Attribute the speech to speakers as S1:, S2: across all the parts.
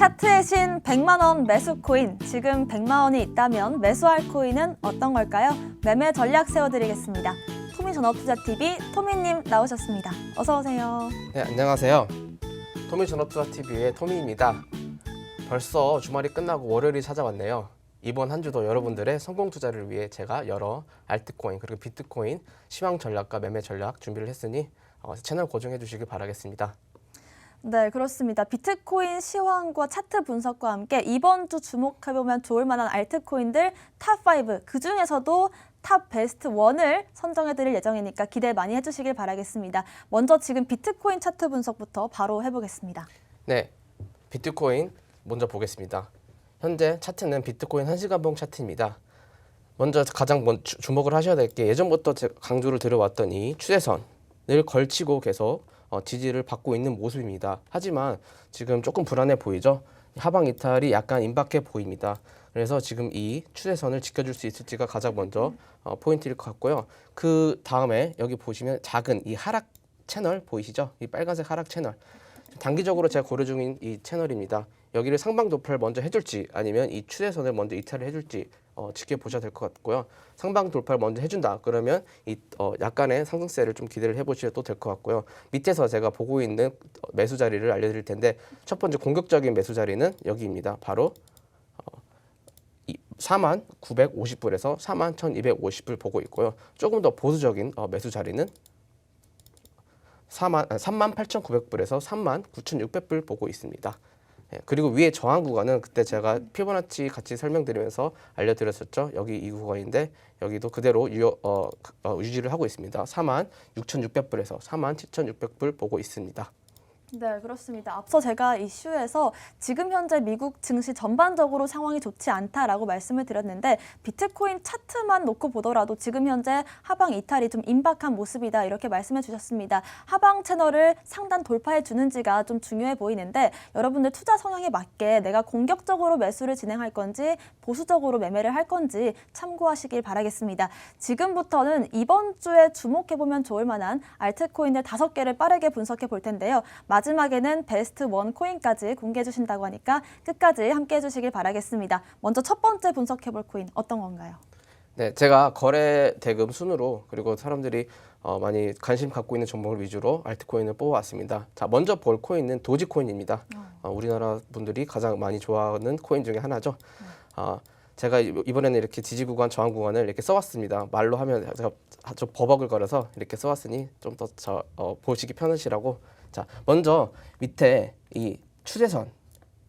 S1: 차트의 신 100만 원 매수 코인. 지금 100만 원이 있다면 매수할 코인은 어떤 걸까요? 매매 전략 세워드리겠습니다. 토미 전업투자TV 토미님 나오셨습니다. 어서 오세요.
S2: 네, 안녕하세요. 토미 전업투자 TV의 토미입니다. 벌써 주말이 끝나고 월요일이 찾아왔네요. 이번 한 주도 여러분들의 성공 투자를 위해 제가 여러 알트코인 그리고 비트코인 시황 전략과 매매 전략 준비를 했으니 어, 채널 고정해 주시길 바라겠습니다.
S1: 네, 그렇습니다. 비트코인 시황과 차트 분석과 함께 이번 주 주목해보면 좋을 만한 알트코인들 탑5, 그 중에서도 탑 베스트 1을 선정해드릴 예정이니까 기대 많이 해주시길 바라겠습니다. 먼저 지금 비트코인 차트 분석부터 바로 해보겠습니다.
S2: 네, 비트코인 먼저 보겠습니다. 현재 차트는 비트코인 1시간봉 차트입니다. 먼저 가장 주목을 하셔야 될 게 예전부터 강조를 드려왔던 이 추세선을 걸치고 계속 어, 지지를 받고 있는 모습입니다. 하지만 지금 조금 불안해 보이죠? 하방 이탈이 약간 임박해 보입니다. 그래서 지금 이 추세선을 지켜줄 수 있을지가 가장 먼저 어, 포인트일 것 같고요. 그 다음에 여기 보시면 작은 이 하락 채널 보이시죠? 이 빨간색 하락 채널. 단기적으로 제가 고려 중인 이 채널입니다. 여기를 상방 도파를 먼저 해줄지 아니면 이 추세선을 먼저 이탈을 해줄지 어, 지켜보셔야 될 것 같고요. 상방 돌파를 먼저 해준다 그러면 이 어, 약간의 상승세를 좀 기대를 해보셔도 될 것 같고요. 밑에서 제가 보고 있는 어, 매수 자리를 알려드릴 텐데 첫 번째 공격적인 매수 자리는 여기입니다. 바로 어, 4만 950불에서 4만 1250불 보고 있고요. 조금 더 보수적인 어, 매수 자리는 4만 3만 8,900불에서 3만 9,600불 보고 있습니다. 예, 그리고 위에 저항 구간은 그때 제가 피보나치 같이 설명드리면서 알려드렸었죠. 여기 이 구간인데 여기도 그대로 유, 어, 어, 유지를 하고 있습니다. 4만 6,600불에서 4만 7,600불 보고 있습니다.
S1: 네, 그렇습니다. 앞서 제가 이슈에서 지금 현재 미국 증시 전반적으로 상황이 좋지 않다라고 말씀을 드렸는데 비트코인 차트만 놓고 보더라도 지금 현재 하방 이탈이 좀 임박한 모습이다 이렇게 말씀해 주셨습니다. 하방 채널을 상단 돌파해 주는지가 좀 중요해 보이는데 여러분들 투자 성향에 맞게 내가 공격적으로 매수를 진행할 건지 보수적으로 매매를 할 건지 참고하시길 바라겠습니다. 지금부터는 이번 주에 주목해 보면 좋을 만한 알트코인들 다섯 개를 빠르게 분석해 볼 텐데요. 마지막에는 베스트 원 코인까지 공개해 주신다고 하니까 끝까지 함께 해주시길 바라겠습니다. 먼저 첫 번째 분석해 볼 코인 어떤 건가요?
S2: 네, 제가 거래 대금 순으로 그리고 사람들이 어, 많이 관심 갖고 있는 종목을 위주로 알트코인을 뽑아왔습니다. 자, 먼저 볼 코인은 도지코인입니다. 어, 우리나라 분들이 가장 많이 좋아하는 코인 중에 하나죠. 어, 제가 이- 이번에는 이렇게 지지 구간, 저항 구간을 이렇게 써왔습니다. 말로 하면 제가 좀 버벅을 걸어서 이렇게 써왔으니 좀더 저, 어, 보시기 편하시라고. 자, 먼저 밑에 이 추세선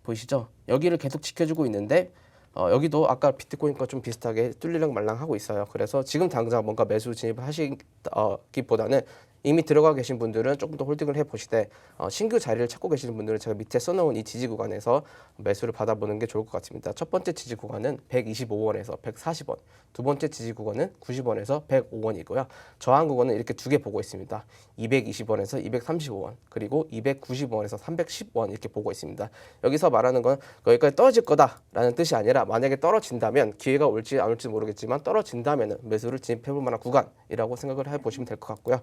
S2: 보이시죠? 여기를 계속 지켜주고 있는데 어, 여기도 아까 비트코인과 좀 비슷하게 뚫리랑 말랑하고 있어요. 그래서 지금 당장 뭔가 매수 진입하시기보다는 이미 들어가 계신 분들은 조금 더 홀딩을 해보시되 어, 신규 자리를 찾고 계시는 분들은 제가 밑에 써놓은 이 지지 구간에서 매수를 받아보는 게 좋을 것 같습니다. 첫 번째 지지 구간은 125원에서 140원, 두 번째 지지 구간은 90원에서 105원이고요. 저항 구간은 이렇게 두 개 보고 있습니다. 220원에서 235원, 그리고 290원에서 310원 이렇게 보고 있습니다. 여기서 말하는 건 여기까지 떨어질 거다라는 뜻이 아니라 만약에 떨어진다면 기회가 올지 안 올지 모르겠지만 떨어진다면 매수를 진입해볼 만한 구간이라고 생각을 해보시면 될 것 같고요.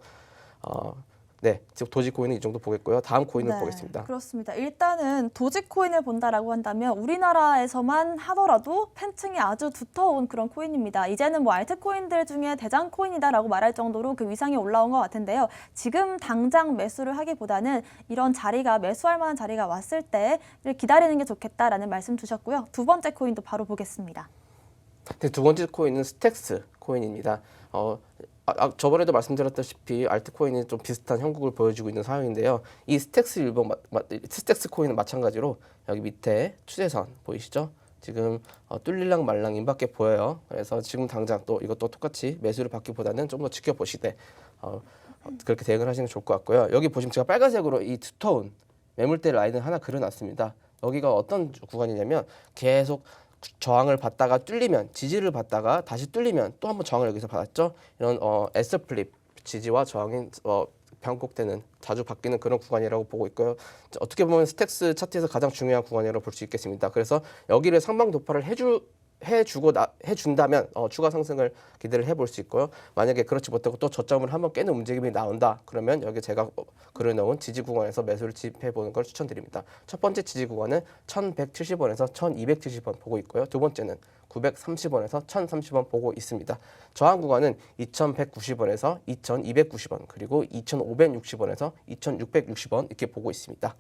S2: 어, 네, 지금 도지코인은 이 정도 보겠고요. 다음 코인을
S1: 네,
S2: 보겠습니다.
S1: 그렇습니다. 일단은 도지코인을 본다라고 한다면 우리나라에서만 하더라도 팬층이 아주 두터운 그런 코인입니다. 이제는 뭐 알트코인들 중에 대장 코인이다라고 말할 정도로 그 위상이 올라온 것 같은데요. 지금 당장 매수를 하기보다는 이런 자리가 매수할 만한 자리가 왔을 때를 기다리는 게 좋겠다라는 말씀 주셨고요. 두 번째 코인도 바로 보겠습니다.
S2: 네, 두 번째 코인은 스택스 코인입니다. 어, 아, 아, 저번에도 말씀드렸다시피 알트코인이 좀 비슷한 형국을 보여주고 있는 상황인데요. 이 스택스 일본 스택스 코인은 마찬가지로 여기 밑에 추세선 보이시죠? 지금 어, 뚫릴랑 말랑 임밖에 보여요. 그래서 지금 당장 또 이것도 똑같이 매수를 받기보다는 좀 더 지켜보시되 어, 어, 그렇게 대응을 하시는 게 좋을 것 같고요. 여기 보시면 제가 빨간색으로 이 두터운 매물대 라인을 하나 그려놨습니다. 여기가 어떤 구간이냐면 계속 저항을 받다가 뚫리면 지지를 받다가 다시 뚫리면 또 한번 저항을 여기서 받았죠. 이런 어 S 플립 지지와 저항이 어 변곡되는 자주 바뀌는 그런 구간이라고 보고 있고요. 어떻게 보면 스택스 차트에서 가장 중요한 구간이라고 볼 수 있겠습니다. 그래서 여기를 상방 도파를 해주 해주고 나, 해준다면 어, 추가 상승을 기대를 해볼 수 있고요. 만약에 그렇지 못하고 또 저점을 한번 깨는 움직임이 나온다. 그러면 여기 제가 어, 그려놓은 지지 구간에서 매수를 집해 보는 걸 추천드립니다. 첫 번째 지지 구간은 1,170원에서 1,270원 보고 있고요. 두 번째는 930원에서 1,030원 보고 있습니다. 저항 구간은 2,190원에서 2,290원 그리고 2,560원에서 2,660원 이렇게 보고 있습니다.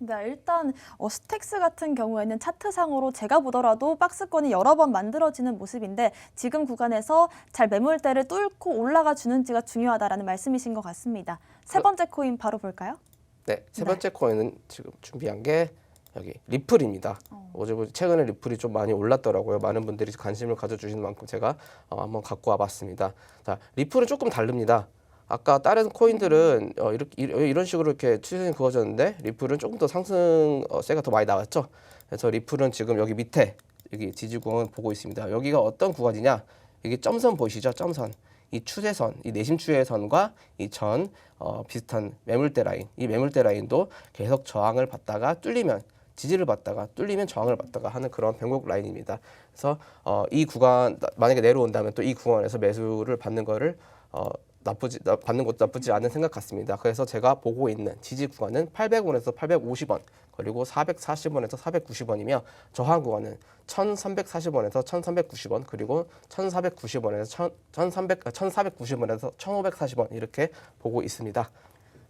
S1: 네, 일단 어, 스택스 같은 경우에는 차트상으로 제가 보더라도 박스권이 여러 번 만들어지는 모습인데 지금 구간에서 잘 매물대를 뚫고 올라가 주는지가 중요하다라는 말씀이신 것 같습니다. 세 번째 코인 바로 볼까요?
S2: 네, 세
S1: 네.
S2: 번째 코인은 지금 준비한 게 여기 리플입니다. 어제 보- 최근에 리플이 좀 많이 올랐더라고요. 많은 분들이 관심을 가져주시는 만큼 제가 어, 한번 갖고 와봤습니다. 자, 리플은 조금 다릅니다. 아까 다른 코인들은 어, 이렇게 이- 이런 식으로 이렇게 추세선이 그어졌는데 리플은 조금 더 상승세가 더 많이 나왔죠. 그래서 리플은 지금 여기 밑에 여기 지지구간 보고 있습니다. 여기가 어떤 구간이냐? 여기 점선 보이시죠? 점선. 이 추세선, 이 내심 추세선과 이 전 어, 비슷한 매물대 라인, 이 매물대 라인도 계속 저항을 받다가 뚫리면 지지를 받다가 뚫리면 저항을 받다가 하는 그런 변곡 라인입니다. 그래서 어, 이 구간 나- 만약에 내려온다면 또 이 구간에서 매수를 받는 거를 어, 나쁘지 나- 받는 것도 나쁘지 않은 생각 같습니다. 그래서 제가 보고 있는 지지 구간은 800원에서 850원 그리고 440원에서 490원이며 저항 구간은 1,340원에서 1,390원 그리고 1,490원에서 1,300 1,490원에서 1,540원 이렇게 보고 있습니다.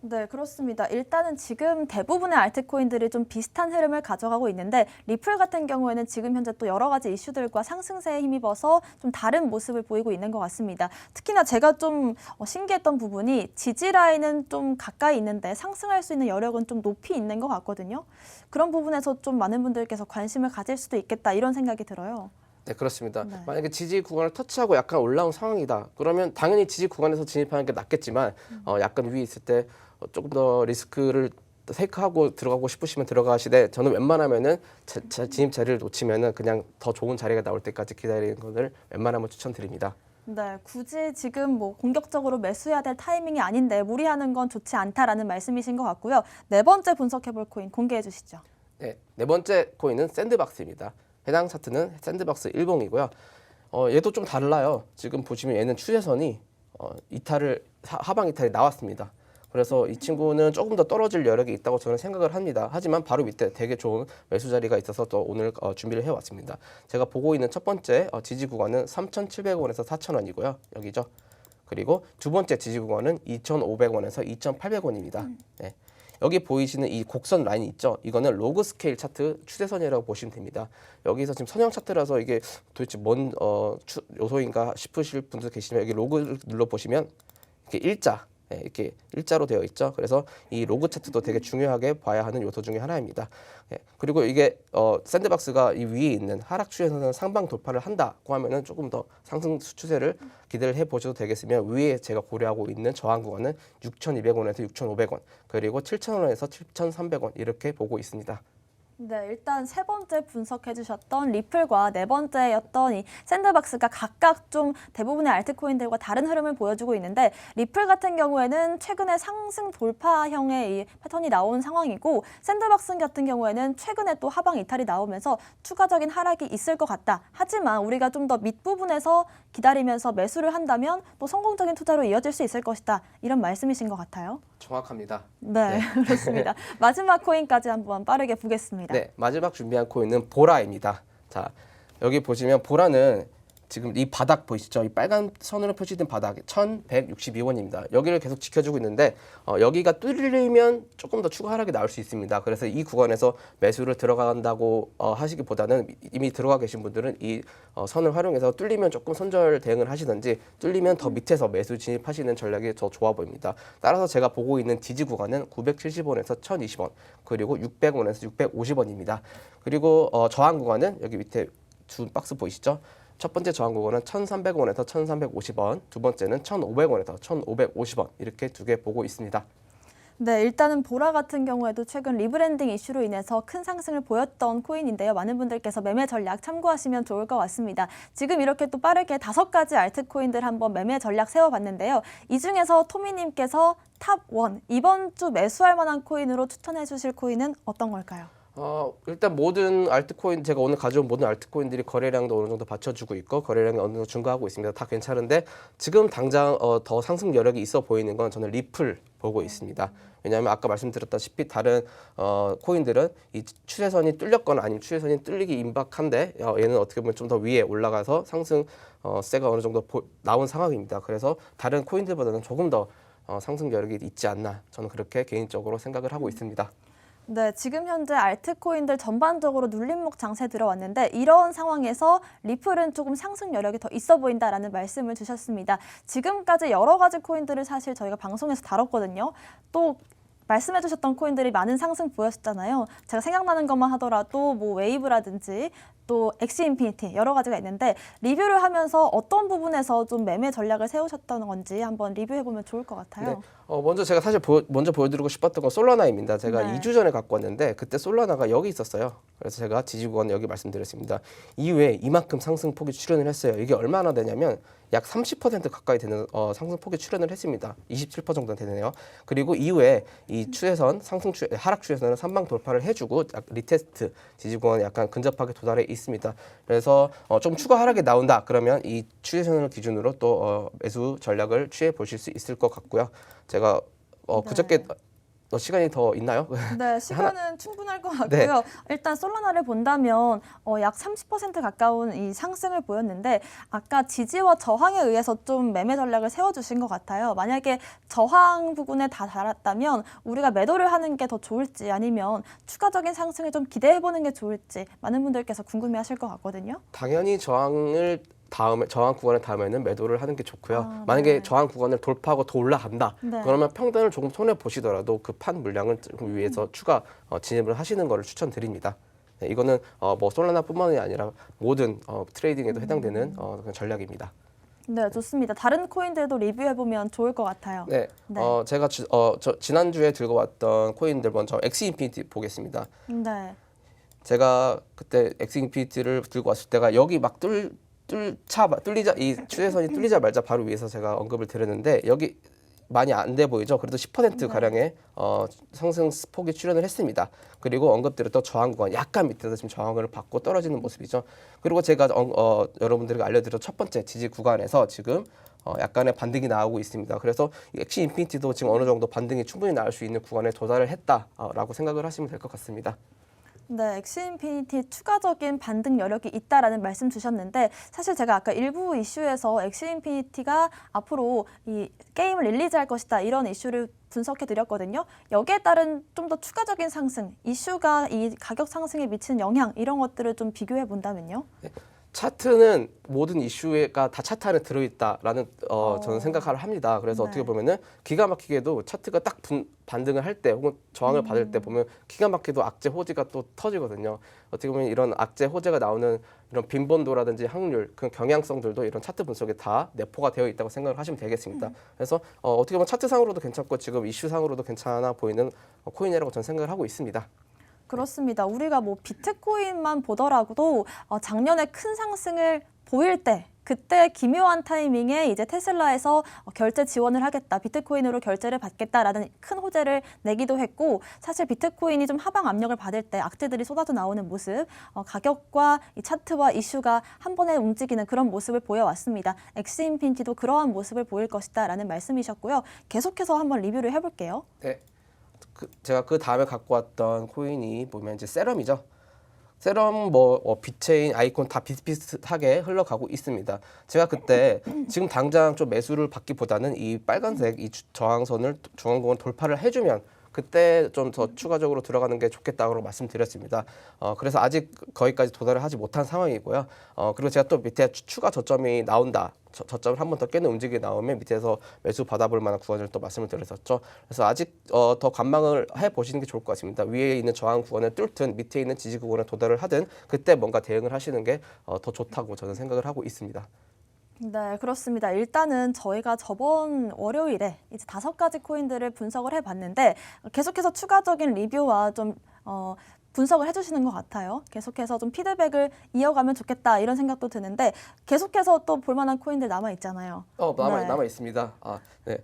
S1: 네, 그렇습니다. 일단은 지금 대부분의 알트코인들이 좀 비슷한 흐름을 가져가고 있는데 리플 같은 경우에는 지금 현재 또 여러 가지 이슈들과 상승세에 힘입어서 좀 다른 모습을 보이고 있는 것 같습니다. 특히나 제가 좀 어, 신기했던 부분이 지지 라인은 좀 가까이 있는데 상승할 수 있는 여력은 좀 높이 있는 것 같거든요. 그런 부분에서 좀 많은 분들께서 관심을 가질 수도 있겠다 이런 생각이 들어요.
S2: 네 그렇습니다.
S1: 네.
S2: 만약에 지지 구간을 터치하고 약간 올라온 상황이다. 그러면 당연히 지지 구간에서 진입하는 게 낫겠지만 어, 약간 위에 있을 때 어, 조금 더 리스크를 테이크하고 들어가고 싶으시면 들어가시되 저는 웬만하면은 제, 제 진입 자리를 놓치면은 그냥 더 좋은 자리가 나올 때까지 기다리는 것을 웬만하면 추천드립니다.
S1: 네, 굳이 지금 뭐 공격적으로 매수해야 될 타이밍이 아닌데 무리하는 건 좋지 않다라는 말씀이신 것 같고요. 네 번째 분석해볼 코인 공개해 주시죠.
S2: 네, 네 번째 코인은 샌드박스입니다. 해당 차트는 샌드박스 일봉이고요. 어, 얘도 좀 달라요. 지금 보시면 얘는 추세선이 어, 이탈을 하- 하방 이탈이 나왔습니다. 그래서 이 친구는 조금 더 떨어질 여력이 있다고 저는 생각을 합니다. 하지만 바로 밑에 되게 좋은 매수 자리가 있어서 또 오늘 어, 준비를 해왔습니다. 제가 보고 있는 첫 번째 어, 지지 구간은 3,700원에서 4,000원이고요. 여기죠. 그리고 두 번째 지지 구간은 2,500원에서 2,800원입니다. 네. 여기 보이시는 이 곡선 라인 있죠? 이거는 로그 스케일 차트 추세선이라고 보시면 됩니다. 여기서 지금 선형 차트라서 이게 도대체 뭔 어, 추, 요소인가 싶으실 분들 계시면 여기 로그를 눌러 보시면 이렇게 일자 예, 이렇게 일자로 되어 있죠. 그래서 이 로그 차트도 되게 중요하게 봐야 하는 요소 중에 하나입니다. 예, 그리고 이게 어, 샌드박스가 이 위에 있는 하락 추세선을 상방 돌파를 한다고 하면은 조금 더 상승 추세를 기대를 해 보셔도 되겠으며 위에 제가 고려하고 있는 저항 구간은 6,200원에서 6,500원 그리고 7,000원에서 7,300원 이렇게 보고 있습니다.
S1: 네, 일단 세 번째 분석해 주셨던 리플과 네 번째였던 이 샌드박스가 각각 좀 대부분의 알트코인들과 다른 흐름을 보여주고 있는데 리플 같은 경우에는 최근에 상승 돌파형의 이 패턴이 나온 상황이고 샌드박스 같은 경우에는 최근에 또 하방 이탈이 나오면서 추가적인 하락이 있을 것 같다. 하지만 우리가 좀 더 밑부분에서 기다리면서 매수를 한다면 또 성공적인 투자로 이어질 수 있을 것이다. 이런 말씀이신 것 같아요.
S2: 정확합니다.
S1: 네, 그렇습니다. 마지막 코인까지 한번 빠르게 보겠습니다.
S2: 네, 마지막 준비한 코인은 보라입니다. 자, 여기 보시면 보라는 지금 이 바닥 보이시죠? 이 빨간 선으로 표시된 바닥 1,162원입니다. 여기를 계속 지켜주고 있는데 어, 여기가 뚫리면 조금 더 추가 하락이 나올 수 있습니다. 그래서 이 구간에서 매수를 들어간다고 어, 하시기보다는 이미 들어가 계신 분들은 이 어, 선을 활용해서 뚫리면 조금 손절 대응을 하시든지 뚫리면 더 밑에서 매수 진입하시는 전략이 더 좋아 보입니다. 따라서 제가 보고 있는 지지 구간은 970원에서 1,020원 그리고 600원에서 650원입니다. 그리고 어, 저항 구간은 여기 밑에 두 박스 보이시죠? 첫 번째 저항 구간은 1,300원에서 1,350원, 두 번째는 1,500원에서 1,550원 이렇게 두 개 보고 있습니다.
S1: 네, 일단은 보라 같은 경우에도 최근 리브랜딩 이슈로 인해서 큰 상승을 보였던 코인인데요. 많은 분들께서 매매 전략 참고하시면 좋을 것 같습니다. 지금 이렇게 또 빠르게 다섯 가지 알트코인들 한번 매매 전략 세워봤는데요. 이 중에서 토미님께서 탑 원 이번 주 매수할 만한 코인으로 추천해 주실 코인은 어떤 걸까요?
S2: 어, 일단 모든 알트코인 제가 오늘 가져온 모든 알트코인들이 거래량도 어느 정도 받쳐주고 있고 거래량이 어느 정도 증가하고 있습니다. 다 괜찮은데 지금 당장 어, 더 상승 여력이 있어 보이는 건 저는 리플 보고 있습니다. 왜냐하면 아까 말씀드렸다시피 다른 어, 코인들은 이 추세선이 뚫렸거나 아니면 추세선이 뚫리기 임박한데 어, 얘는 어떻게 보면 좀 더 위에 올라가서 상승 어, 세가 어느 정도 보, 나온 상황입니다. 그래서 다른 코인들보다는 조금 더 어, 상승 여력이 있지 않나 저는 그렇게 개인적으로 생각을 하고 있습니다.
S1: 네, 지금 현재 알트코인들 전반적으로 눌림목 장세 들어왔는데 이런 상황에서 리플은 조금 상승 여력이 더 있어 보인다라는 말씀을 주셨습니다. 지금까지 여러 가지 코인들을 사실 저희가 방송에서 다뤘거든요. 또 말씀해 주셨던 코인들이 많은 상승 보였잖아요. 제가 생각나는 것만 하더라도 뭐 웨이브라든지 또 엑시 인피니티 여러 가지가 있는데 리뷰를 하면서 어떤 부분에서 좀 매매 전략을 세우셨던 건지 한번 리뷰해 보면 좋을 것 같아요.
S2: 네. 어, 먼저 제가 사실 보, 먼저 보여드리고 싶었던 건 솔라나입니다. 제가
S1: 네.
S2: 2주 전에 갖고 왔는데 그때 솔라나가 여기 있었어요. 그래서 제가 지지구간 여기 말씀드렸습니다. 이후에 이만큼 상승폭이 출현을 했어요. 이게 얼마나 되냐면 약 30% 가까이 되는 어, 상승폭이 출현을 했습니다. 27% 정도 되네요. 그리고 이후에 이 추세선 상승 추 하락 추세선은 삼방 돌파를 해주고 약 리테스트 지지구간 약간 근접하게 도달해 있습니다. 그래서 어, 좀 추가 하락이 나온다 그러면 이 추세선을 기준으로 또 어, 매수 전략을 취해 보실 수 있을 것 같고요. 제가 어,
S1: 네.
S2: 그저께 어, 시간이 더 있나요?
S1: 네, 시간은 충분할 것
S2: 네.
S1: 같고요. 일단 솔라나를 본다면 어, 약 30% 가까운 이 상승을 보였는데 아까 지지와 저항에 의해서 좀 매매 전략을 세워주신 것 같아요. 만약에 저항 부분에 다 달았다면 우리가 매도를 하는 게 더 좋을지 아니면 추가적인 상승을 좀 기대해보는 게 좋을지 많은 분들께서 궁금해하실 것 같거든요.
S2: 당연히 저항을 다음에 저항 구간을 다음에는 매도를 하는 게 좋고요.
S1: 아,
S2: 만약에
S1: 네.
S2: 저항 구간을 돌파하고 더 올라간다.
S1: 네.
S2: 그러면 평단을 조금 손해 보시더라도 그 판 물량을 조금 위해서 추가 어, 진입을 하시는 것을 추천드립니다. 네, 이거는 어, 뭐 솔라나뿐만이 아니라 모든 어, 트레이딩에도 해당되는 어, 그런 전략입니다.
S1: 네, 좋습니다. 다른 코인들도 리뷰해 보면 좋을 것 같아요.
S2: 네,
S1: 네.
S2: 어, 제가 지, 어, 저 지난주에 들고 왔던 코인들 먼저 엑스 인피니티 보겠습니다.
S1: 네.
S2: 제가 그때 엑스 인피니티를 들고 왔을 때가 여기 막 뚫, 뚫자 뚫리자 이 추세선이 뚫리자 말자 바로 위에서 제가 언급을 드렸는데 여기 많이 안 돼 보이죠. 그래도 10% 가량의 어, 상승 폭이 출현을 했습니다. 그리고 언급드렸던 저항 구간 약간 밑에서 지금 저항을 받고 떨어지는 모습이죠. 그리고 제가 어, 어, 여러분들에게 알려드린 첫 번째 지지 구간에서 지금 어, 약간의 반등이 나오고 있습니다. 그래서 이 엑시 인피니티도 지금 어느 정도 반등이 충분히 나올 수 있는 구간에 도달을 했다라고 생각을 하시면 될 것 같습니다.
S1: 네, 엑시 인피니티 추가적인 반등 여력이 있다라는 말씀 주셨는데 사실 제가 아까 일부 이슈에서 엑시 인피니티가 앞으로 이 게임을 릴리즈할 것이다 이런 이슈를 분석해 드렸거든요. 여기에 따른 좀 더 추가적인 상승, 이슈가 이 가격 상승에 미치는 영향 이런 것들을 좀 비교해 본다면요.
S2: 차트는 모든 이슈가 다 차트 안에 들어있다라는 어,
S1: 어.
S2: 저는 생각을 합니다. 그래서
S1: 네.
S2: 어떻게 보면은 기가 막히게도 차트가 딱 분, 반등을 할 때 혹은 저항을 받을
S1: 음.
S2: 때 보면 기가 막히도 악재 호재가 또 터지거든요. 어떻게 보면 이런 악재 호재가 나오는 이런 빈번도라든지 확률, 그 경향성들도 이런 차트 분석에 다 내포가 되어 있다고 생각을 하시면 되겠습니다.
S1: 음.
S2: 그래서 어, 어떻게 보면 차트상으로도 괜찮고 지금 이슈상으로도 괜찮아 보이는 어, 코인이라고 저는 생각을 하고 있습니다.
S1: 그렇습니다. 우리가 뭐 비트코인만 보더라도 어, 작년에 큰 상승을 보일 때 그때 기묘한 타이밍에 이제 테슬라에서 어, 결제 지원을 하겠다, 비트코인으로 결제를 받겠다라는 큰 호재를 내기도 했고 사실 비트코인이 좀 하방 압력을 받을 때 악재들이 쏟아져 나오는 모습, 어, 가격과 이 차트와 이슈가 한 번에 움직이는 그런 모습을 보여왔습니다. 엑스인핀티도 그러한 모습을 보일 것이다라는 말씀이셨고요. 계속해서 한번 리뷰를 해볼게요.
S2: 네. 그, 제가 그 다음에 갖고 왔던 코인이 보면 이제 세럼이죠. 세럼 뭐 어, 비체인 아이콘 다 비슷비슷하게 흘러가고 있습니다. 제가 그때 지금 당장 좀 매수를 받기보다는 이 빨간색 이 주- 저항선을 중앙공원 돌파를 해주면 그때 좀 더 추가적으로 들어가는 게 좋겠다고 말씀드렸습니다. 어, 그래서 아직 거기까지 도달을 하지 못한 상황이고요. 어, 그리고 제가 또 밑에 추- 추가 저점이 나온다. 저, 저점을 한 번 더 깨는 움직임이 나오면 밑에서 매수 받아볼 만한 구간을 또 말씀을 드렸었죠. 그래서 아직 어, 더 관망을 해 보시는 게 좋을 것 같습니다. 위에 있는 저항 구간을 뚫든 밑에 있는 지지 구간에 도달을 하든 그때 뭔가 대응을 하시는 게 어, 더 좋다고 저는 생각을 하고 있습니다.
S1: 네, 그렇습니다. 일단은 저희가 저번 월요일에 이제 다섯 가지 코인들을 분석을 해봤는데 계속해서 추가적인 리뷰와 좀 어, 분석을 해주시는 것 같아요. 계속해서 좀 피드백을 이어가면 좋겠다 이런 생각도 드는데 계속해서 또 볼만한 코인들 남아 있잖아요.
S2: 어 남아
S1: 네.
S2: 남아 있습니다. 아 네.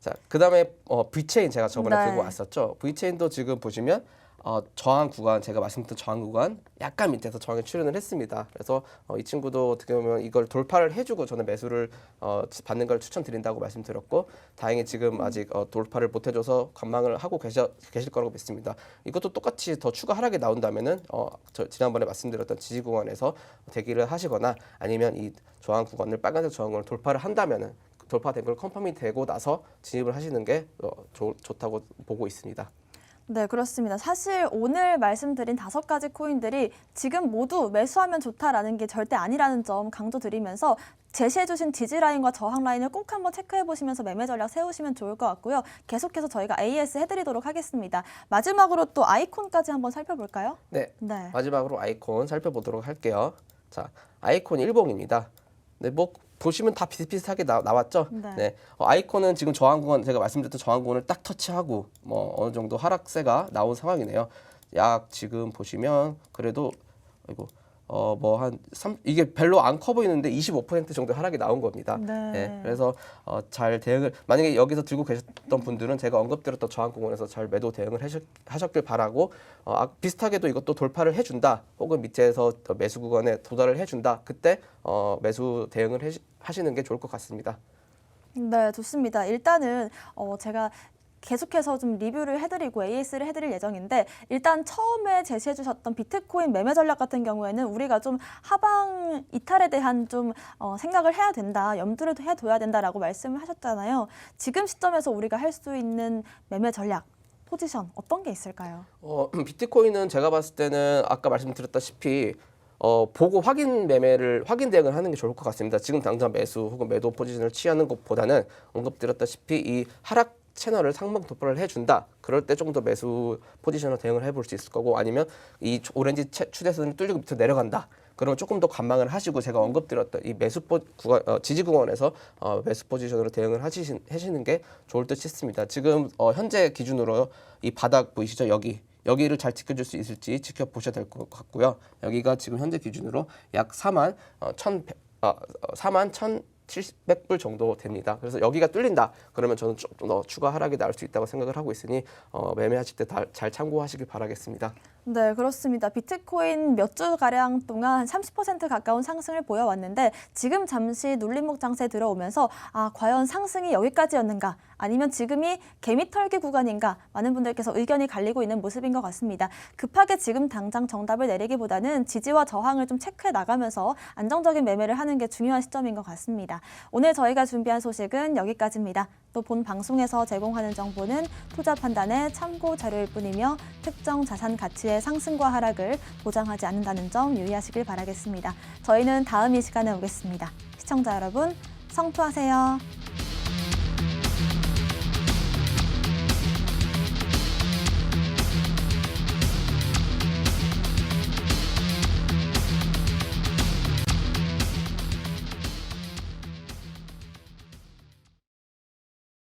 S2: 자, 그다음에 어, V체인 제가 저번에
S1: 네.
S2: 들고 왔었죠. V체인도 지금 보시면 어, 저항 구간 제가 말씀드렸던 저항 구간 약간 밑에서 저항에 출현을 했습니다. 그래서 어, 이 친구도 어떻게 보면 이걸 돌파를 해주고 저는 매수를 어, 받는 걸 추천드린다고 말씀드렸고 다행히 지금 아직 어, 돌파를 못 해줘서 관망을 하고 계셔, 계실 거라고 믿습니다. 이것도 똑같이 더 추가 하락이 나온다면은 어, 저 지난번에 말씀드렸던 지지 구간에서 대기를 하시거나 아니면 이 저항 구간을 빨간색 저항을 돌파를 한다면은 돌파된 걸 컨펌이 되고 나서 진입을 하시는 게 어, 좋, 좋다고 보고 있습니다.
S1: 네, 그렇습니다. 사실 오늘 말씀드린 다섯 가지 코인들이 지금 모두 매수하면 좋다라는 게 절대 아니라는 점 강조드리면서 제시해주신 지지 라인과 저항 라인을 꼭 한번 체크해 보시면서 매매 전략 세우시면 좋을 것 같고요. 계속해서 저희가 AS 해드리도록 하겠습니다. 마지막으로 또 아이콘까지 한번 살펴볼까요?
S2: 네,
S1: 네.
S2: 마지막으로 아이콘 살펴보도록 할게요. 자, 아이콘 일봉입니다. 네, 뭐 보시면 다 비슷비슷하게 나, 나왔죠.
S1: 네.
S2: 어, 아이콘은 지금 저항 구간 제가 말씀드렸던 저항 구간을 딱 터치하고 뭐 어느 정도 하락세가 나온 상황이네요. 약 지금 보시면 그래도 아이고 어 뭐 한 삼 이게 별로 안 커 보이는데 25% 정도 하락이 나온 겁니다.
S1: 네.
S2: 그래서 어, 잘 대응을 만약에 여기서 들고 계셨던 분들은 제가 언급드렸던 저항 구간에서 잘 매도 대응을 하셨, 하셨길 바라고 어, 아, 비슷하게도 이것도 돌파를 해준다 혹은 밑에서 더 매수 구간에 도달을 해준다 그때 어, 매수 대응을 해시, 하시는 게 좋을 것 같습니다.
S1: 네, 좋습니다. 일단은 어, 제가 계속해서 좀 리뷰를 해드리고 AS를 해드릴 예정인데 일단 처음에 제시해주셨던 비트코인 매매 전략 같은 경우에는 우리가 좀 하방 이탈에 대한 좀 어, 생각을 해야 된다, 염두를 해둬야 된다라고 말씀을 하셨잖아요. 지금 시점에서 우리가 할 수 있는 매매 전략, 포지션 어떤 게 있을까요?
S2: 어, 비트코인은 제가 봤을 때는 아까 말씀드렸다시피 어, 보고 확인 매매를 확인 대응을 하는 게 좋을 것 같습니다. 지금 당장 매수 혹은 매도 포지션을 취하는 것보다는 언급드렸다시피 이 하락 채널을 상방 돌파를 해준다. 그럴 때 좀 더 매수 포지션을 대응을 해볼 수 있을 거고 아니면 이 오렌지 채- 추세선이 뚫리고 밑으로 내려간다. 그러면 조금 더 관망을 하시고 제가 언급드렸던 이 매수 포 구간 어, 지지 구간에서 어, 매수 포지션으로 대응을 하시는 하시는 게 좋을 듯 싶습니다. 지금 어, 현재 기준으로 이 바닥 보이시죠? 여기 여기를 잘 지켜줄 수 있을지 지켜보셔야 될 것 같고요. 여기가 지금 현재 기준으로 약 4만 어, 1 어, 4만 1,700불 정도 됩니다. 그래서 여기가 뚫린다. 그러면 저는 조금 더 추가 하락이 나올 수 있다고 생각을 하고 있으니 어, 매매하실 때 잘 참고하시길 바라겠습니다.
S1: 네, 그렇습니다. 비트코인 몇 주 가량 동안 30% 가까운 상승을 보여왔는데 지금 잠시 눌림목 장세에 들어오면서 아, 과연 상승이 여기까지였는가? 아니면 지금이 개미털기 구간인가? 많은 분들께서 의견이 갈리고 있는 모습인 것 같습니다. 급하게 지금 당장 정답을 내리기보다는 지지와 저항을 좀 체크해 나가면서 안정적인 매매를 하는 게 중요한 시점인 것 같습니다. 오늘 저희가 준비한 소식은 여기까지입니다. 또 본 방송에서 제공하는 정보는 투자 판단의 참고 자료일 뿐이며 특정 자산 가치 의 상승과 하락을 보장하지 않는다는 점 유의하시길 바라겠습니다. 저희는 다음 이 시간에 오겠습니다. 시청자 여러분, 성투하세요.